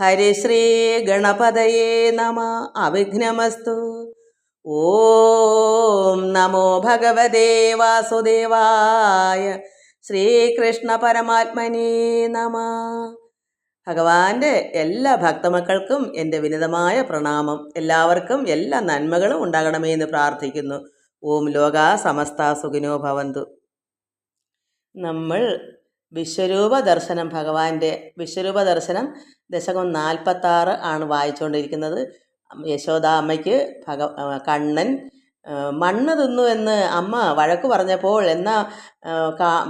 ഹരിശ്രീ ഗണപതയേ നമ. അവിഘ്നമസ്തു. ഓം നമോ ഭഗവതേ വാസുദേവായ ശ്രീകൃഷ്ണ പരമാത്മനേ നമ. ഭഗവാന്റെ എല്ലാ ഭക്തമക്കൾക്കും എന്റെ വിനിതമായ പ്രണാമം. എല്ലാവർക്കും എല്ലാ നന്മകളും ഉണ്ടാകണമേ എന്ന് പ്രാർത്ഥിക്കുന്നു. ഓം ലോക സമസ്ത സുഖിനോ ഭവന്തു. നമ്മൾ വിശ്വരൂപ ദർശനം ഭഗവാന്റെ വിശ്വരൂപ ദർശനം ദശകം നാൽപ്പത്താറ് ആണ് വായിച്ചുകൊണ്ടിരിക്കുന്നത് യശോദ അമ്മയ്ക്ക് ഭഗ കണ്ണൻ മണ്ണ് തിന്നു എന്ന് അമ്മ വഴക്ക് പറഞ്ഞപ്പോൾ എന്നാ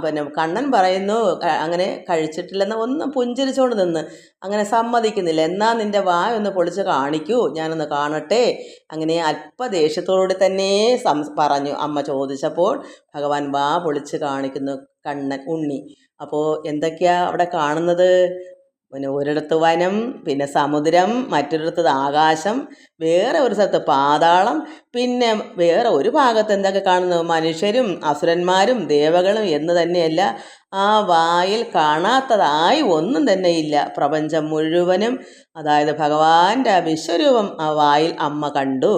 പിന്നെ കണ്ണൻ പറയുന്നു അങ്ങനെ കഴിച്ചിട്ടില്ലെന്ന് ഒന്ന് പുഞ്ചിരിച്ചുകൊണ്ട് നിന്ന്. അങ്ങനെ സമ്മതിക്കുന്നില്ല. എന്നാ നിന്റെ വായ ഒന്ന് പൊളിച്ച് കാണിക്കൂ ഞാനൊന്ന് കാണട്ടെ. അങ്ങനെ അല്പ ദേഷ്യത്തോടുകൂടി തന്നെ സം പറഞ്ഞു. അമ്മ ചോദിച്ചപ്പോൾ ഭഗവാൻ വാ പൊളിച്ച് കാണിക്കുന്നു കണ്ണൻ ഉണ്ണി. അപ്പോൾ എന്തൊക്കെയാ അവിടെ കാണുന്നത്? പിന്നെ ഒരിടത്ത് വനം പിന്നെ സമുദ്രം മറ്റൊരിടത്ത് ആകാശം വേറെ ഒരു സ്ഥലത്ത് പാതാളം പിന്നെ വേറെ ഒരു ഭാഗത്ത് എന്തൊക്കെ കാണുന്നു? മനുഷ്യരും അസുരന്മാരും ദേവകളും എന്ന് തന്നെയല്ല ആ വായിൽ കാണാത്തതായി ഒന്നും തന്നെ ഇല്ല പ്രപഞ്ചം മുഴുവനും അതായത് ഭഗവാന്റെ വിശ്വരൂപം ആ വായിൽ അമ്മ കണ്ടു.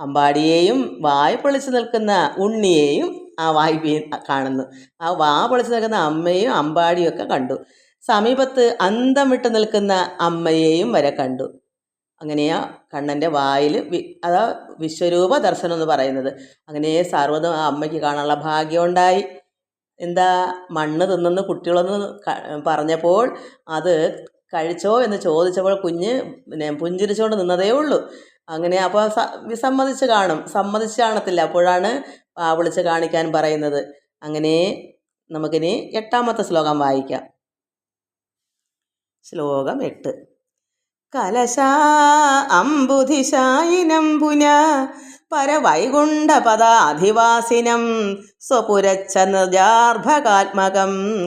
അമ്പാടിയെയും വായ് പൊളിച്ചു നിൽക്കുന്ന ഉണ്ണിയെയും ആ വായ്പയെ കാണുന്നു. ആ വാ പൊളിച്ച് നിൽക്കുന്ന അമ്മയും അമ്പാടിയും ഒക്കെ കണ്ടു. സമീപത്ത് അന്തം വിട്ട് നിൽക്കുന്ന അമ്മയെയും വരെ കണ്ടു. അങ്ങനെയാ കണ്ണന്റെ വായിൽ അതാ വിശ്വരൂപ ദർശനം എന്ന് പറയുന്നത്. അങ്ങനെ സർവതും ആ അമ്മയ്ക്ക് കാണാനുള്ള ഭാഗ്യമുണ്ടായി എന്താ മണ്ണ് തിന്നെന്ന് കുട്ടികളൊന്ന് പറഞ്ഞപ്പോൾ അത് കഴിച്ചോ എന്ന് ചോദിച്ചപ്പോൾ കുഞ്ഞ് പിന്നെ പുഞ്ചിരിച്ചുകൊണ്ട് നിന്നതേ ഉള്ളൂ. അങ്ങനെ അപ്പോൾ വിസമ്മതിച്ച് കാണും. സമ്മതിച്ച് കാണത്തില്ല. അപ്പോഴാണ് വിളിച്ച് കാണിക്കാൻ പറയുന്നത്. അങ്ങനെ നമുക്കിനി എട്ടാമത്തെ ശ്ലോകം വായിക്കാം. ശ്ലോകം എട്ട്. കലശാ അംബുധിശായിനം പുന പരവൈകുണ്ഠപദാധിവാസിനം സ്വപുരച്ഛ നിർജാർഭകാത്മകം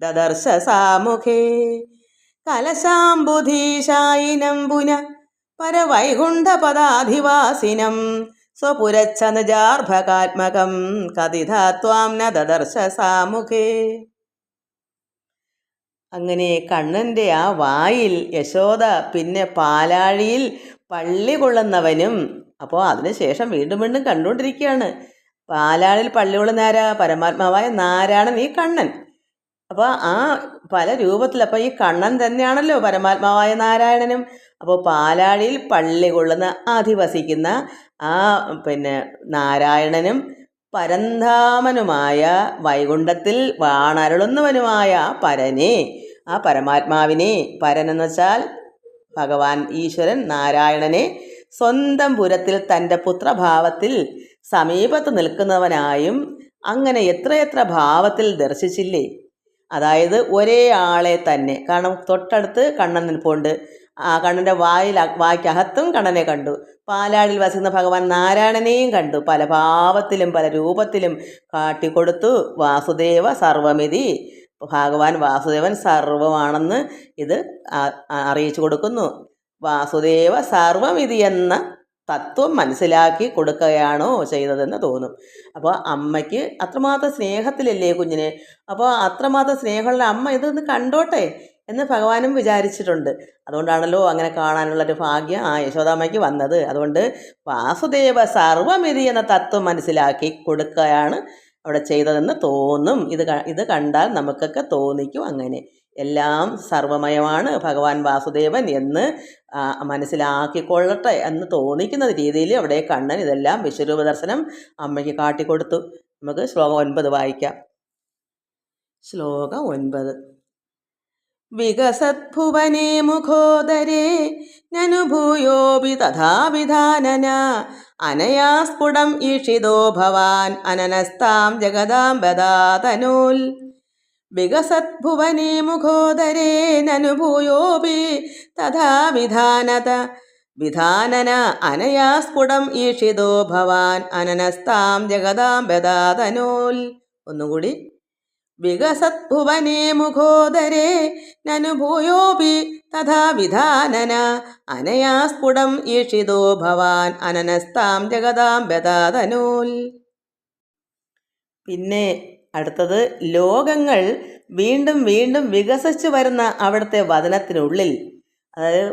ദദർശ സാമുഖേ കലശാംബുധീശായിനം പുന പരവൈകുണ്ഠപദാധിവാസിനം സ്വപുരച്ഛനുജാർഭകാത്മകം നിജാർഭകാത്മകം കതിധാത്വാം ന ദദർശ സാമുഖേ. അങ്ങനെ കണ്ണന്റെ ആ വായിൽ യശോദ പിന്നെ പാലാഴിയിൽ പള്ളി കൊള്ളുന്നവനും അപ്പോൾ അതിനുശേഷം വീണ്ടും വീണ്ടും കണ്ടുകൊണ്ടിരിക്കുകയാണ്. പാലാളിൽ പള്ളി കൊള്ളുന്ന ആരാ? പരമാത്മാവായ നാരായണൻ ഈ കണ്ണൻ. അപ്പോൾ ആ പല രൂപത്തിൽ അപ്പോൾ ഈ കണ്ണൻ തന്നെയാണല്ലോ പരമാത്മാവായ നാരായണനും. അപ്പോൾ പാലാഴിയിൽ പള്ളി കൊള്ളുന്ന അധിവസിക്കുന്ന ആ പിന്നെ നാരായണനും പരന്താമനുമായ വൈകുണ്ഠത്തിൽ വാണരുളുന്നവനുമായ പരനെ ആ പരമാത്മാവിനെ പരൻ എന്ന് വെച്ചാൽ ഭഗവാൻ ഈശ്വരൻ നാരായണനെ സ്വന്തം പുരത്തിൽ തന്റെ പുത്രഭാവത്തിൽ സമീപത്ത് നിൽക്കുന്നവനായും അങ്ങനെ എത്രയെത്ര ഭാവത്തിൽ ദർശിച്ചില്ലേ? അതായത് ഒരേ ആളെ തന്നെ. കാരണം തൊട്ടടുത്ത് കണ്ണൻ നിൽപ്പുണ്ട്. ആ കണ്ണന്റെ വായിൽ വായ്ക്കകത്തും കണ്ണനെ കണ്ടു. പാലാടിൽ വസിക്കുന്ന ഭഗവാൻ നാരായണനെയും കണ്ടു. പല ഭാവത്തിലും പല രൂപത്തിലും കാട്ടിക്കൊടുത്തു. വാസുദേവ സർവമിതി. ഭഗവാൻ വാസുദേവൻ സർവമാണെന്ന് ഇത് അറിയിച്ചു കൊടുക്കുന്നു. വാസുദേവ സർവമിതി എന്ന തത്വം മനസ്സിലാക്കി കൊടുക്കുകയാണോ ചെയ്തതെന്ന് തോന്നും. അപ്പോൾ അമ്മയ്ക്ക് അത്രമാത്രം സ്നേഹത്തിലല്ലേ കുഞ്ഞിനെ? അപ്പോൾ അത്രമാത്രം സ്നേഹമുള്ള അമ്മ ഇതൊന്ന് കണ്ടോട്ടെ? എന്ന് ഭഗവാനും വിചാരിച്ചിട്ടുണ്ട്. അതുകൊണ്ടാണല്ലോ അങ്ങനെ കാണാനുള്ളൊരു ഭാഗ്യം ആ യശോദാമ്മയ്ക്ക് വന്നത്. അതുകൊണ്ട് വാസുദേവ സർവമിതി എന്ന തത്വം മനസ്സിലാക്കി കൊടുക്കുകയാണ് അവിടെ ചെയ്തതെന്ന് തോന്നും. ഇത് ഇത് കണ്ടാൽ നമുക്കൊക്കെ തോന്നിക്കും അങ്ങനെ. എല്ലാം സർവമയമാണ് ഭഗവാൻ വാസുദേവൻ എന്ന് മനസ്സിലാക്കിക്കൊള്ളട്ടെ എന്ന് തോന്നിക്കുന്ന രീതിയിൽ അവിടെ കണ്ണൻ ഇതെല്ലാം വിശ്വരൂപ ദർശനം അമ്മയ്ക്ക് കാട്ടിക്കൊടുത്തു. നമുക്ക് ശ്ലോകം ഒൻപത് വായിക്കാം. ശ്ലോകം ഒൻപത്. വികസദ്ഭുവനെ മുഖോദരേ നനുഭൂയോപി തഥാവിധാനന അനയാ സ്ഫുടം ഈഷിതോ ഭവാൻ അനനസ്താം ജഗദാംബദാതനൂൽ. വികസദ്ഭുവനെ മുഖോദരേ നനുഭൂയോപി തഥാവിധാനത വിധാനന അനയാ സ്ഫുടം ഈഷിതോ ഭവാൻ അനനസ്താം ജഗദാംബദാതനൂൽ. ഒന്നുകൂടി വികസദ്ഭുവനെ മുഖോദരേ നനുഭൂയോപി തഥാ വിധാനന അനയാ സ്ഫുടം ഈഷിതോ ഭവാൻ അനനസ്താം ജഗതാം ബദാതനൂൽ പിന്നെ അടുത്തത് ലോകങ്ങൾ വീണ്ടും വീണ്ടും വികസിച്ചു വരുന്ന അവിടുത്തെ വചനത്തിനുള്ളിൽ അതായത്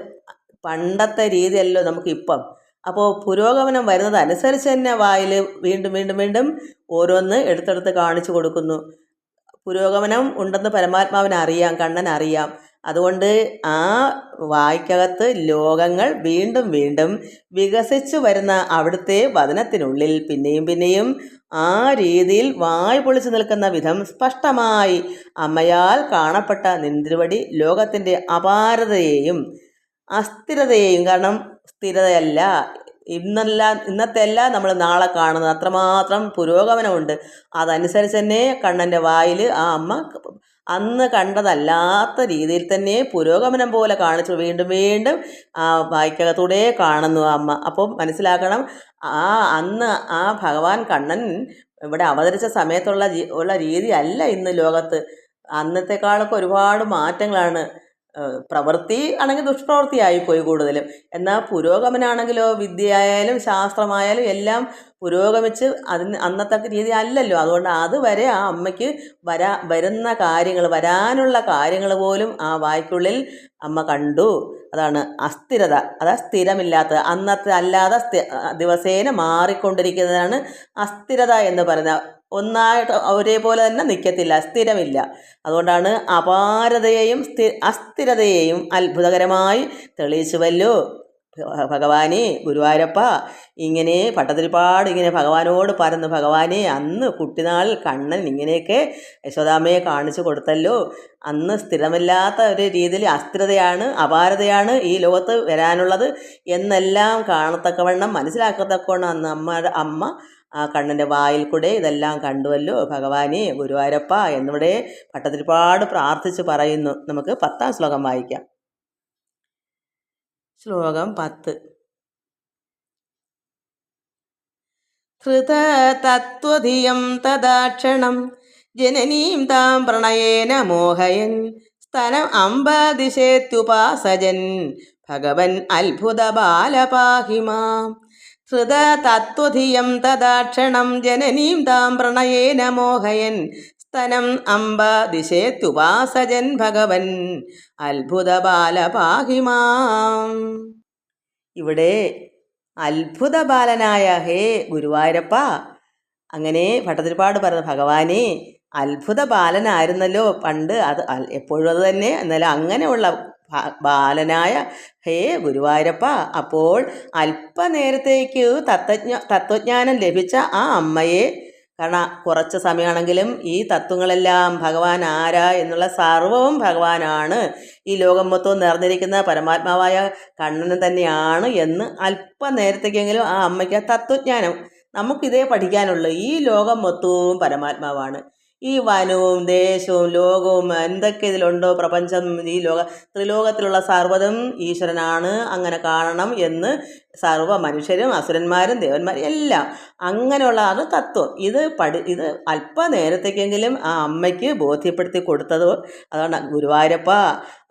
പണ്ടത്തെ രീതിയല്ലോ നമുക്കിപ്പം. അപ്പോൾ പുരോഗമനം വരുന്നത് അനുസരിച്ച് തന്നെ വായിൽ വീണ്ടും വീണ്ടും വീണ്ടും ഓരോന്ന് എടുത്തെടുത്ത് കാണിച്ചു കൊടുക്കുന്നു. പുരോഗമനം ഉണ്ടെന്ന് പരമാത്മാവിന് അറിയാം കണ്ണൻ അറിയാം. അതുകൊണ്ട് ആ വായ്ക്കകത്ത് ലോകങ്ങൾ വീണ്ടും വീണ്ടും വികസിച്ചു വരുന്ന അവിടുത്തെ വചനത്തിനുള്ളിൽ പിന്നെയും പിന്നെയും ആ രീതിയിൽ വായ് പൊളിച്ചു നിൽക്കുന്ന വിധം സ്പഷ്ടമായി അമ്മയാൽ കാണപ്പെട്ട നിന്തിരുവടി ലോകത്തിന്റെ അപാരതയെയും അസ്ഥിരതയെയും കാരണം സ്ഥിരതയല്ല ഇന്നല്ല ഇന്നത്തെ അല്ല നമ്മൾ നാളെ കാണുന്നത്. അത്രമാത്രം പുരോഗമനമുണ്ട്. അതനുസരിച്ച് തന്നെ കണ്ണന്റെ വായിൽ ആ അമ്മ അന്ന് കണ്ടതല്ലാത്ത രീതിയിൽ തന്നെ പുരോഗമനം പോലെ കാണിച്ചു. വീണ്ടും വീണ്ടും ആ വായിക്കകത്തൂടെ കാണുന്നു അമ്മ. അപ്പോൾ മനസ്സിലാക്കണം ആ അന്ന് ആ ഭഗവാൻ കണ്ണൻ ഇവിടെ അവതരിച്ച സമയത്തുള്ള ഉള്ള രീതി അല്ല ഇന്ന് ലോകത്ത്. അന്നത്തെക്കാളൊക്കെ ഒരുപാട് മാറ്റങ്ങളാണ് പ്രവൃത്തി ആണെങ്കിൽ ദുഷ്പ്രവൃത്തിയായി പോയി കൂടുതലും. എന്നാൽ പുരോഗമനാണെങ്കിലോ വിദ്യയായാലും ശാസ്ത്രമായാലും എല്ലാം പുരോഗമിച്ച് അതിന് അന്നത്തെ രീതി അല്ലല്ലോ. അതുകൊണ്ട് അതുവരെ ആ അമ്മയ്ക്ക് വരാ വരുന്ന കാര്യങ്ങൾ വരാനുള്ള കാര്യങ്ങൾ പോലും ആ വായ്ക്കുള്ളിൽ അമ്മ കണ്ടു. അതാണ് അസ്ഥിരത. അതാ സ്ഥിരമില്ലാത്തത്. അന്നത്തെ അല്ലാതെ ദിവസേന മാറിക്കൊണ്ടിരിക്കുന്നതാണ് അസ്ഥിരത എന്ന് പറയുന്നത്. ഒന്നായിട്ട് ഒരേപോലെ തന്നെ നിൽക്കത്തില്ല സ്ഥിരമില്ല. അതുകൊണ്ടാണ് അപാരതയെയും സ്ഥി അസ്ഥിരതയെയും അത്ഭുതകരമായി തെളിയിച്ചുവല്ലോ. ഭഗവാനെ ഗുരുവായൂരപ്പ ഇങ്ങനെ പട്ടതിരിപ്പാട് ഇങ്ങനെ ഭഗവാനോട് പറന്ന് ഭഗവാനെ അന്ന് കുട്ടിനാളിൽ കണ്ണൻ ഇങ്ങനെയൊക്കെ യശോദാമ്മയെ കാണിച്ചു കൊടുത്തല്ലോ. അന്ന് സ്ഥിരമില്ലാത്ത ഒരു രീതിയിൽ അസ്ഥിരതയാണ് അപാരതയാണ് ഈ ലോകത്ത് വരാനുള്ളത് എന്നെല്ലാം കാണത്തക്കവണ്ണം മനസ്സിലാക്കത്തക്കവണ്ണം അന്ന് അമ്മ അമ്മ ആ കണ്ണന്റെ വായിൽ കൂടെ ഇതെല്ലാം കണ്ടുവല്ലോ. ഭഗവാനെ ഗുരുവായൂരപ്പ എന്നിവിടെ പട്ടത്തിരിപ്പാട് പ്രാർത്ഥിച്ച് പറയുന്നു. നമുക്ക് പത്താം ശ്ലോകം വായിക്കാം. ശ്ലോകം പത്ത്. ഹൃതതത്വധിയം തദാക്ഷണം ജനനീം താം പ്രണയേന മോഹയൻ സ്ഥലം അംബദിശേത്യുപാസജൻ ഭഗവൻ അത്ഭുത ബാലപാഹിമാം ഹൃതതത്വധിയം തദാക്ഷണം ജനനീം താം പ്രണയേന മോഹയൻ. സ്തനം അംബ ദിശേത്തുപാസജൻ ഭഗവൻ. അത്ഭുത ബാലപാഹിമാം ഇവിടെ അത്ഭുത ബാലനായ ഹേ ഗുരുവായൂരപ്പ അങ്ങനെ ഭട്ടതിരിപ്പാട് പറഞ്ഞ ഭഗവാനെ അത്ഭുത ബാലനായിരുന്നല്ലോ പണ്ട്. അത് എപ്പോഴും അത് തന്നെ. എന്നാലും അങ്ങനെയുള്ള ബാലനായ ഹേ ഗുരുവായൂരപ്പ അപ്പോൾ അല്പനേരത്തേക്ക് തത്വജ്ഞ തത്വജ്ഞാനം ലഭിച്ച ആ അമ്മയെ കാരണം കുറച്ച് സമയമാണെങ്കിലും ഈ തത്വങ്ങളെല്ലാം ഭഗവാൻ ആരാ എന്നുള്ള സർവവും ഭഗവാനാണ്. ഈ ലോകം മൊത്തവും നിറഞ്ഞിരിക്കുന്ന പരമാത്മാവായ കണ്ണന് തന്നെയാണ് എന്ന് അല്പനേരത്തേക്കെങ്കിലും ആ അമ്മയ്ക്ക് തത്വജ്ഞാനം നമുക്കിതേ പഠിക്കാനുള്ളൂ. ഈ ലോകം മൊത്തവും പരമാത്മാവാണ്. ഈ വനവും ദേശവും ലോകവും എന്തൊക്കെ ഇതിലുണ്ടോ പ്രപഞ്ചം ഈ ലോക ത്രിലോകത്തിലുള്ള സർവതും ഈശ്വരനാണ്. അങ്ങനെ കാണണം എന്ന് സർവ മനുഷ്യരും അസുരന്മാരും ദേവന്മാരും എല്ലാം. അങ്ങനെയുള്ളതാണ് തത്വം. ഇത് പഠി ഇത് അല്പനേരത്തേക്കെങ്കിലും ആ അമ്മയ്ക്ക് ബോധ്യപ്പെടുത്തി കൊടുത്തത് അതുകൊണ്ട് ഗുരുവായൂരപ്പ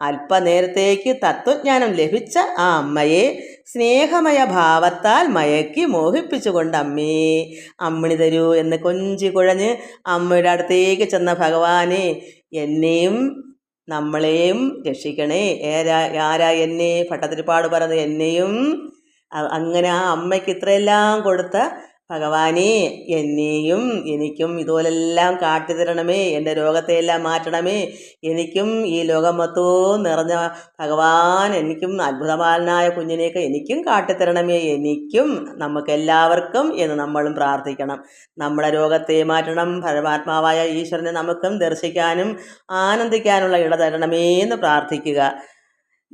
അല്പനേരത്തേക്ക് തത്വജ്ഞാനം ലഭിച്ച ആ അമ്മയെ സ്നേഹമയ ഭാവത്താൽ മയക്കി മോഹിപ്പിച്ചുകൊണ്ട് അമ്മേ അമ്മിണി തരൂ എന്ന് കൊഞ്ചി കുഴഞ്ഞ് അമ്മയുടെ അടുത്തേക്ക് ചെന്ന ഭഗവാനെ എന്നെയും നമ്മളെയും രക്ഷിക്കണേ. ഏരാ ആരാ എന്നെ ഭട്ടതിരിപ്പാട് പറഞ്ഞ് എന്നെയും അങ്ങനെ ആ അമ്മയ്ക്ക് ഇത്രയെല്ലാം കൊടുത്ത ഭഗവാനെ എന്നെയും എനിക്കും ഇതുപോലെല്ലാം കാട്ടിത്തരണമേ എന്റെ രോഗത്തെയെല്ലാം മാറ്റണമേ എനിക്കും ഈ ലോകം മൊത്തവും നിറഞ്ഞ ഭഗവാൻ എനിക്കും അത്ഭുതപാലനായ കുഞ്ഞിനെയൊക്കെ എനിക്കും കാട്ടിത്തരണമേ എനിക്കും നമുക്കെല്ലാവർക്കും എന്ന് നമ്മളും പ്രാർത്ഥിക്കണം. നമ്മുടെ രോഗത്തെ മാറ്റണം പരമാത്മാവായ ഈശ്വരനെ നമുക്കും ദർശിക്കാനും ആനന്ദിക്കാനുള്ള ഇട തരണമേ എന്ന് പ്രാർത്ഥിക്കുക.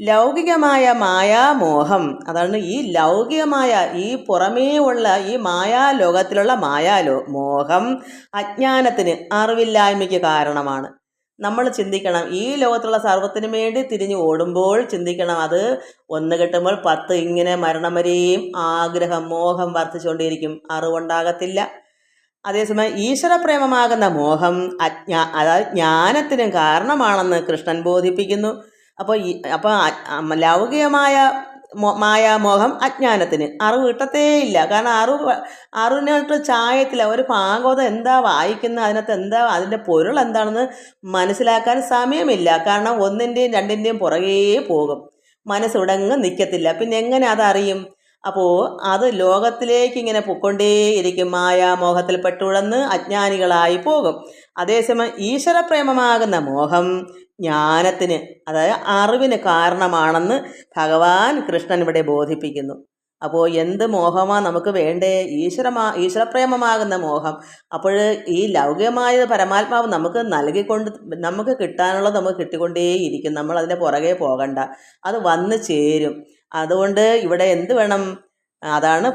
ലൗകികമായ മായാമോഹം. അതാണ് ഈ ലൗകികമായ ഈ പുറമേ ഉള്ള ഈ മായാലോകത്തിലുള്ള മായാലോ മോഹം അജ്ഞാനത്തിന് അറിവില്ലായ്മയ്ക്ക് കാരണമാണ്. നമ്മൾ ചിന്തിക്കണം ഈ ലോകത്തുള്ള സർവത്തിനു വേണ്ടി തിരിഞ്ഞു ഓടുമ്പോൾ ചിന്തിക്കണം അത് ഒന്ന് കിട്ടുമ്പോൾ പത്ത് ഇങ്ങനെ മരണം വരെയും ആഗ്രഹം മോഹം വർദ്ധിച്ചുകൊണ്ടിരിക്കും അറിവുണ്ടാകത്തില്ല. അതേസമയം ഈശ്വരപ്രേമമാകുന്ന മോഹം അജ്ഞാ അതായത് ജ്ഞാനത്തിനും കാരണമാണെന്ന് കൃഷ്ണൻ ബോധിപ്പിക്കുന്നു. അപ്പോൾ ഈ അപ്പോൾ ലൗകികമായ മായാമോഹം അജ്ഞാനത്തിന്. അറിവ് കിട്ടത്തേ ഇല്ല കാരണം അറിവ് അറിവിനായിട്ട് ചായത്തില്ല. ഒരു ഭാഗവതം എന്താ വായിക്കുന്നത്? അതിനകത്ത് എന്താ അതിന്റെ പൊരുൾ എന്താണെന്ന് മനസ്സിലാക്കാൻ സമയമില്ല. കാരണം ഒന്നിന്റെയും രണ്ടിന്റെയും പുറകേ പോകും. മനസ്സുടങ്ങ് നിൽക്കത്തില്ല. പിന്നെ എങ്ങനെ അതറിയും? അപ്പോൾ അത് ലോകത്തിലേക്ക് ഇങ്ങനെ പൊക്കൊണ്ടേയിരിക്കും മായാമോഹത്തിൽ പെട്ടുഴന്ന് അജ്ഞാനികളായി പോകും. അതേസമയം ഈശ്വരപ്രേമമാകുന്ന മോഹം ജ്ഞാനത്തിന് അതായത് അറിവിന് കാരണമാണെന്ന് ഭഗവാൻ കൃഷ്ണൻ ഇവിടെ ബോധിപ്പിക്കുന്നു. അപ്പോൾ എന്ത് മോഹമാണ് നമുക്ക് വേണ്ടേ? ഈശ്വരമാ ഈശ്വരപ്രേമമാകുന്ന മോഹം. അപ്പോൾ ഈ ലൗകികമായ പരമാത്മാവ് നമുക്ക് നൽകിക്കൊണ്ട് നമുക്ക് കിട്ടാനുള്ളത് നമുക്ക് കിട്ടിക്കൊണ്ടേയിരിക്കും. നമ്മൾ അതിന്റെ പുറകെ പോകണ്ട. അത് വന്ന് ചേരും. അതുകൊണ്ട് ഇവിടെ എന്ത് വേണം? അതാണ്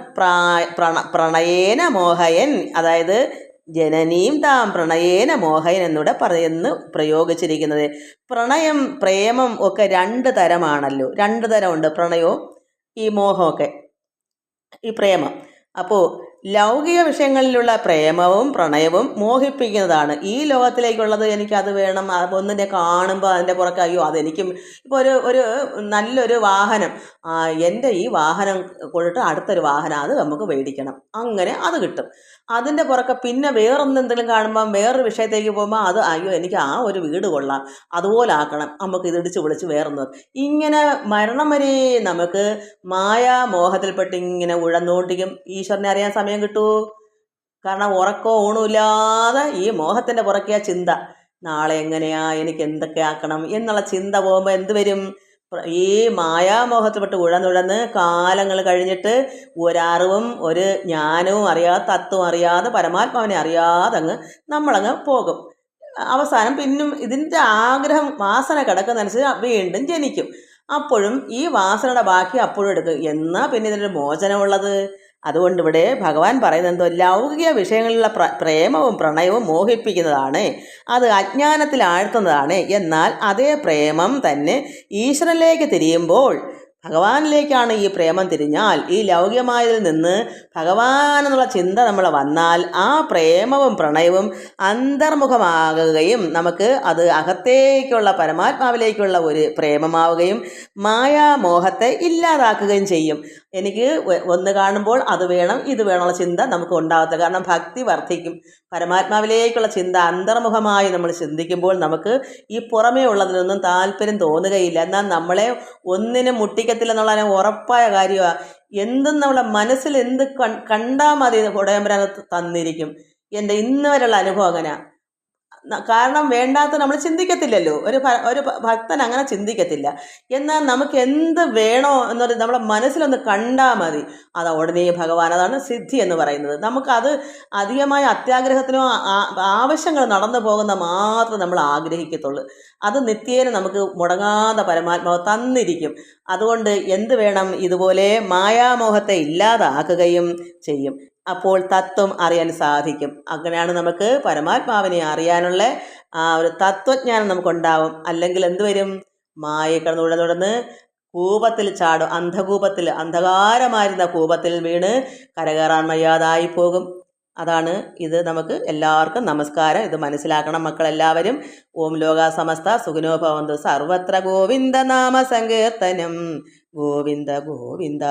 പ്രണ പ്രണയേന മോഹയൻ. അതായത് ജനനീം താം പ്രണയേന മോഹയൻ എന്നിവിടെ പറയുന്നു പ്രയോഗിച്ചിരിക്കുന്നത്. പ്രണയം പ്രേമം ഒക്കെ രണ്ട് തരമാണല്ലോ. രണ്ട് തരമുണ്ട്. പ്രണയവും ഈ മോഹമൊക്കെ. ഈ പ്രേമം. അപ്പോൾ ലൗകിക വിഷയങ്ങളിലുള്ള പ്രേമവും പ്രണയവും മോഹിപ്പിക്കുന്നതാണ്. ഈ ലോകത്തിലേക്കുള്ളത് എനിക്ക് അത് വേണം ഒന്നിനെ കാണുമ്പോൾ അതിന്റെ പുറത്ത് അയ്യോ അതെനിക്കും ഇപ്പോൾ ഒരു ഒരു നല്ലൊരു വാഹനം. എന്റെ ഈ വാഹനം കൊണ്ടിട്ട് അടുത്തൊരു വാഹനം അത് നമുക്ക് മേടിക്കണം. അങ്ങനെ അത് കിട്ടും. അതിന്റെ പുറക്കെ പിന്നെ വേറൊന്നും എന്തെങ്കിലും കാണുമ്പം വേറൊരു വിഷയത്തേക്ക് പോകുമ്പോൾ അത് അയ്യോ എനിക്ക് ആ ഒരു വീട് കൊള്ളാം. അതുപോലെ ആക്കണം. നമുക്ക് ഇതിടിച്ച് വിളിച്ച് വേറൊന്ന്. ഇങ്ങനെ മരണം വരെ നമുക്ക് മായാമോഹത്തിൽപ്പെട്ട് ഇങ്ങനെ ഉഴന്നുകൊണ്ടിരിക്കും ഈശ്വരനെ അറിയാൻ സമയം കിട്ടുമോ കാരണം ഉറക്കോ ഊണുമില്ലാതെ ഈ മോഹത്തിന്റെ പുറക്കെയാ ചിന്ത. നാളെ എങ്ങനെയാ എനിക്ക് എന്തൊക്കെ ആക്കണം എന്നുള്ള ചിന്ത പോകുമ്പോൾ എന്ത് വരും? ഈ മായാമോഹത്തിൽപ്പെട്ട് ഉഴന്നുഴന്ന് കാലങ്ങൾ കഴിഞ്ഞിട്ട് ഒരറിവും ഒരു ജ്ഞാനവും അറിയാത്ത തത്വം അറിയാതെ പരമാത്മാവിനെ അറിയാതെ അങ്ങ് നമ്മളങ്ങ് പോകും. അവസാനം പിന്നും ഇതിന്റെ ആഗ്രഹം വാസന കിടക്കുന്നതനുസരിച്ച് വീണ്ടും ജനിക്കും. അപ്പോഴും ഈ വാസനയുടെ ബാക്കി അപ്പോഴും എടുക്കും. എന്നാൽ പിന്നെ ഇതിനൊരു മോചനമുള്ളത്? അതുകൊണ്ട് ഇവിടെ ഭഗവാൻ പറയുന്നത് എന്തോ ലൗകിക വിഷയങ്ങളിലുള്ള പ്ര പ്രേമവും പ്രണയവും മോഹിപ്പിക്കുന്നതാണ്. അത് അജ്ഞാനത്തിൽ ആഴ്ത്തുന്നതാണ്. എന്നാൽ അതേ പ്രേമം തന്നെ ഈശ്വരനിലേക്ക് തിരിയുമ്പോൾ ഭഗവാനിലേക്കാണ് ഈ പ്രേമം തിരിഞ്ഞാൽ ഈ ലൗകികമായതിൽ നിന്ന് ഭഗവാൻ എന്നുള്ള ചിന്ത നമ്മൾ വന്നാൽ ആ പ്രേമവും പ്രണയവും അന്തർമുഖമാകുകയും നമുക്ക് അത് അകത്തേക്കുള്ള പരമാത്മാവിലേക്കുള്ള ഒരു പ്രേമമാവുകയും മായാമോഹത്തെ ഇല്ലാതാക്കുകയും ചെയ്യും. എനിക്ക് ഒന്ന് കാണുമ്പോൾ അത് വേണം ഇത് വേണമുള്ള ചിന്ത നമുക്ക് ഉണ്ടാകത്തില്ല. കാരണം ഭക്തി വർദ്ധിക്കും. പരമാത്മാവിലേക്കുള്ള ചിന്ത അന്തർമുഖമായി നമ്മൾ ചിന്തിക്കുമ്പോൾ നമുക്ക് ഈ പുറമേ ഉള്ളതിനൊന്നും താല്പര്യം തോന്നുകയില്ല. എന്നാൽ നമ്മളെ ഒന്നിനും മുട്ടിക്കത്തില്ലെന്നുള്ള ഉറപ്പായ കാര്യമാണ് എന്തും നമ്മുടെ മനസ്സിൽ എന്ത് കണ്ടാൽ മതി ഉടയമ്പരാൻ തന്നിരിക്കും. എന്റെ ഇന്ന് വരെയുള്ള അനുഭവം അങ്ങനെയാണ് കാരണം വേണ്ടാത്ത നമ്മൾ ചിന്തിക്കത്തില്ലല്ലോ. ഒരു ഒരു ഭക്തൻ അങ്ങനെ ചിന്തിക്കത്തില്ല. എന്നാൽ നമുക്ക് എന്ത് വേണോ എന്നൊരു നമ്മുടെ മനസ്സിലൊന്ന് കണ്ടാൽ മതി. അത് ഉടനെ ഭഗവാൻ അതാണ് സിദ്ധി എന്ന് പറയുന്നത്. നമുക്കത് അധികമായ അത്യാഗ്രഹത്തിനോ ആവശ്യങ്ങൾ നടന്നു പോകുന്ന മാത്രം നമ്മൾ ആഗ്രഹിക്കത്തുള്ളൂ. അത് നിത്യേന നമുക്ക് മുടങ്ങാതെ പരമാത്മാവ് തന്നിരിക്കും. അതുകൊണ്ട് എന്ത് വേണം ഇതുപോലെ മായാമോഹത്തെ ഇല്ലാതാക്കുകയും ചെയ്യും. അപ്പോൾ തത്വം അറിയാൻ സാധിക്കും. അങ്ങനെയാണ് നമുക്ക് പരമാത്മാവിനെ അറിയാനുള്ള ആ ഒരു തത്വജ്ഞാനം നമുക്കുണ്ടാവും. അല്ലെങ്കിൽ എന്തുവരും മായ കിടന്ന് തുടർന്ന് കൂപത്തിൽ ചാടും. അന്ധകൂപത്തിൽ അന്ധകാരമായിരുന്ന കൂപത്തിൽ വീണ് കരകയറാൻ വയ്യാതായി പോകും. അതാണ് ഇത് നമുക്ക് എല്ലാവർക്കും നമസ്കാരം. ഇത് മനസ്സിലാക്കണം മക്കളെല്ലാവരും. ഓം ലോക സമസ്ത ഭവന്തു. സർവത്ര ഗോവിന്ദ നാമ സങ്കീർത്തനം. ഗോവിന്ദ ഗോവിന്ദ.